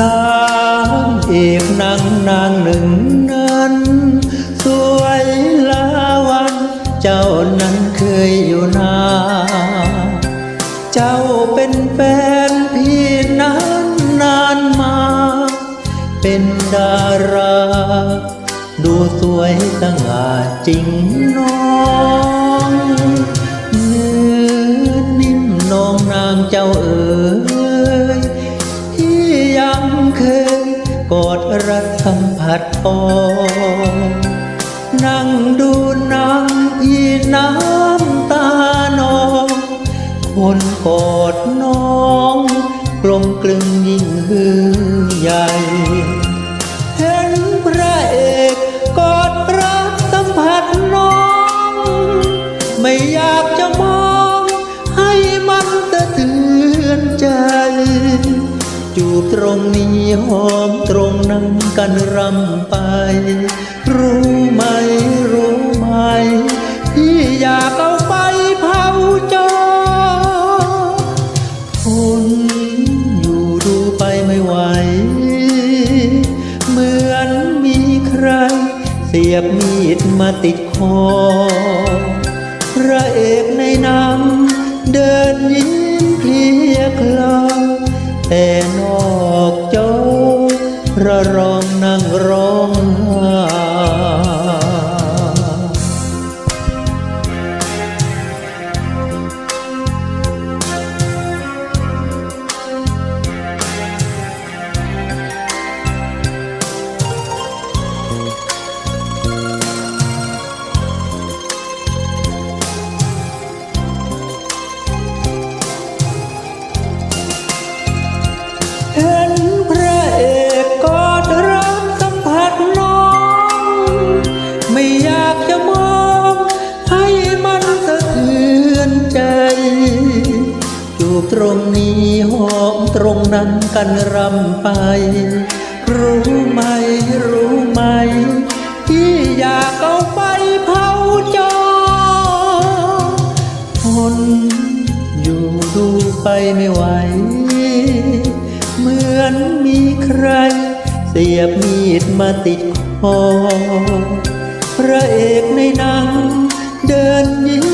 นางเอกนางนางหนึ่งนั้น สวยลาวัน เจ้านั้นเคยอยู่นา เจ้าเป็นแฟนพี่นั้นนานมา เป็นดารา ดูสวยสง่าจริงน้องเนื้อนิ่มนองนางเจ้าเอ๋ย รัดสัมผัดปองนั่งดูหนางพี่น้ำตานองคนกอดน้องกลมกลึงยิ่งหือใหญ่ ตรงนี้หอมตรงนั้นกันรำไป รู้ไหมรู้ไหมที่อยากเอาไปเผาจอทนอยู่ดูไปไม่ไหว เหมือนมีใคร เสียบมีดมาติดคอ พระเอกในนังเดินยิ้มเพลียคลาแต่นอกจอ พระรอ ตรงนี้หอมตรงนั้นกันรำไป รู้ไหมรู้ไหม ที่อยากเอาไปเผาจอทนอยู่ดูไปไม่ไหว เหมือนมีใคร เสียบมีดมาติดคอพระเอกในหนังเดินยิ้ม